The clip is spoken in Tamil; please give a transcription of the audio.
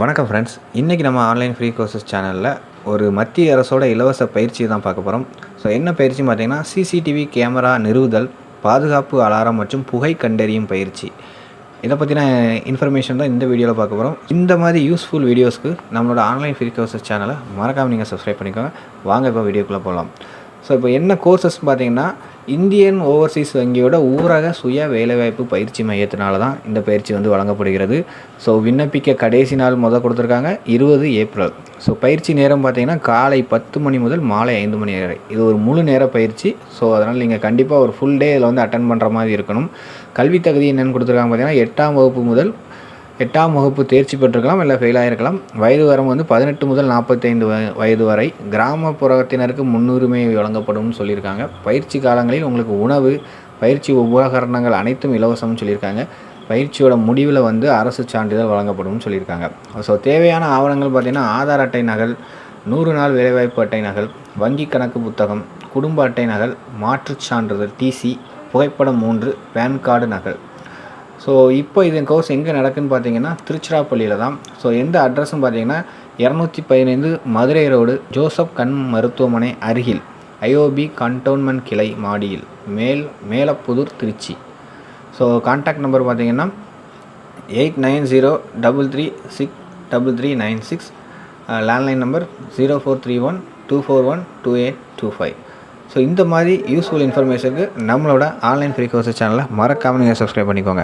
வணக்கம் ஃப்ரெண்ட்ஸ் இன்றைக்கி நம்ம ஆன்லைன் ஃப்ரீ கோர்சஸ் சேனலில் ஒரு மத்திய அரசோட இலவச பயிற்சி தான் பார்க்க போகிறோம் ஸோ என்ன பயிற்சி பார்த்தீங்கன்னா சிசிடிவி கேமரா நிறுவுதல் பாதுகாப்பு அலாரம் மற்றும் புகை கண்டறியும் பயிற்சி. இதை பற்றின இன்ஃபர்மேஷன் தான் இந்த வீடியோவில் பார்க்க போகிறோம் இந்த மாதிரி யூஸ்ஃபுல் வீடியோஸ்க்கு நம்மளோட ஆன்லைன் ஃப்ரீ கோர்சஸ் சேனலை மறக்காமல் நீங்கள் சப்ஸ்கிரைப் பண்ணிக்கோங்க. வாங்க இப்போ வீடியோக்குள்ளே போகலாம் ஸோ இப்போ என்ன கோர்சஸ் பார்த்தீங்கன்னா இந்தியன் ஓவர்சீஸ் வங்கியோட ஊரக சுய வேலைவாய்ப்பு பயிற்சி மையத்தினால தான் இந்த பயிற்சி வந்து வழங்கப்படுகிறது. ஸோ விண்ணப்பிக்க கடைசி நாள் முதல் கொடுத்துருக்காங்க இருபது ஏப்ரல். ஸோ பயிற்சி நேரம் பார்த்தீங்கன்னா காலை பத்து மணி முதல் மாலை ஐந்து மணி வரை. இது ஒரு முழு நேர பயிற்சி. ஸோ அதனால் நீங்கள் கண்டிப்பாக ஒரு ஃபுல் டே இதில் வந்து அட்டன் பண்ணுற மாதிரி இருக்கணும். கல்வி தகுதி என்னென்னு கொடுத்துருக்காங்க பார்த்தீங்கன்னா எட்டாம் வகுப்பு முதல் எட்டாம் வகுப்பு தேர்ச்சி பெற்றிருக்கலாம் இல்லை ஃபெயில் ஆகிருக்கலாம் வயது வரம்பு வந்து பதினெட்டு முதல் நாற்பத்தைந்து வயது வரை கிராமப்புறத்தினருக்கு முன்னுரிமை வழங்கப்படும்னு சொல்லியிருக்காங்க. பயிற்சி காலங்களில் உங்களுக்கு உணவு பயிற்சி உபகரணங்கள் அனைத்தும் இலவசம்னு சொல்லியிருக்காங்க. பயிற்சியோட முடிவில் வந்து அரசு சான்றிதழ் வழங்கப்படும்னு சொல்லியிருக்காங்க. ஸோ தேவையான ஆவணங்கள் பார்த்திங்கன்னா ஆதார் அட்டை நகல் நூறு நாள் வேலைவாய்ப்பு அட்டை நகல் வங்கி கணக்கு புத்தகம் குடும்ப அட்டை நகல் மாற்றுச் சான்றிதழ் டிசி புகைப்படம் மூன்று பேன் கார்டு நகல். ஸோ இப்போ இது கோர்ஸ் எங்கே நடக்குன்னு பார்த்தீங்கன்னா திருச்சிராப்பள்ளியில் தான். ஸோ எந்த அட்ரஸ்னு பார்த்தீங்கன்னா இரநூத்தி பதினைந்து மதுரை ரோடு ஜோசப் கண் மருத்துவமனை அருகில் ஐஓபி கண்டோன்மெண்ட் கிளை மாடியில் மேல் Melapudur Trichy. So contact number பார்த்தீங்கன்னா eight nine zero double three six double three nine six landline number zero four three one two four one two eight two five so இந்த மாதிரி யூஸ்ஃபுல் இன்ஃபர்மேஷனுக்கு நம்மளோட ஆன்லைன் ஃப்ரீ கோர்ஸ் சேனலை மறக்காமல் நீங்கள் சப்ஸ்கிரைப் பண்ணிக்கோங்க.